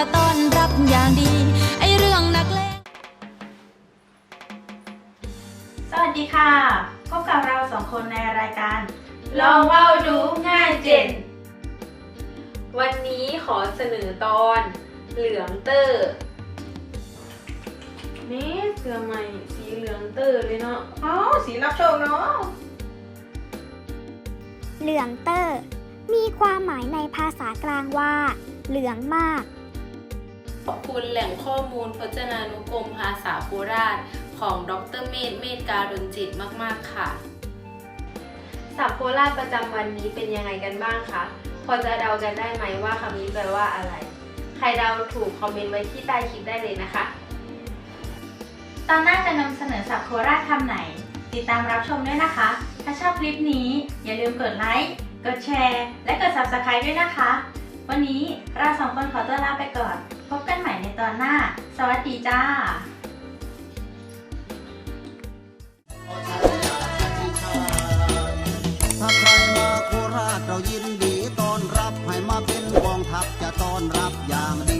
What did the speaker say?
อย่างดี ไอเรื่องนักเลงสวัสดีค่ะ พบกับเราสองคนในรายการ ลองเว้าดูง่ายเจน วันนี้ขอเสนอตอน เหลืองเตอร์นี่เสื้อใหม่สีเหลืองเตอร์เลยเนาะอ๋อสีรับโชคเนาะเหลืองเตอร์ มีความหมายในภาษากลางว่า เหลืองมาก ขอบคุณแหล่งข้อมูลพจนานุกรมภาษาโคราช ของดรเมธเมธการุณจิตมาก ๆ ค่ะศัพท์โคราชประจำวันนี้เป็นยังไงกันบ้างคะ พอจะเดากันได้ไหมว่าคำนี้แปลว่าอะไร ใครเดาถูกคอมเมนต์ไว้ที่ใต้คลิปได้เลยนะคะ ตอนหน้าจะนำเสนอสับโคราชคำไหน ติดตามรับชมด้วยนะคะ ถ้าชอบคลิปนี้อย่าลืมกดไลค์ กดแชร์ และกด subscribe ด้วยนะคะ วันนี้เราสองคนขอตัวลาไปก่อน พบกันใหม่ในตอนหน้า สวัสดีจ้าถ้าใครมาโคราชเรายินดีต้อนรับ ให้มาเป็นกองทัพจะต้อนรับอย่างดี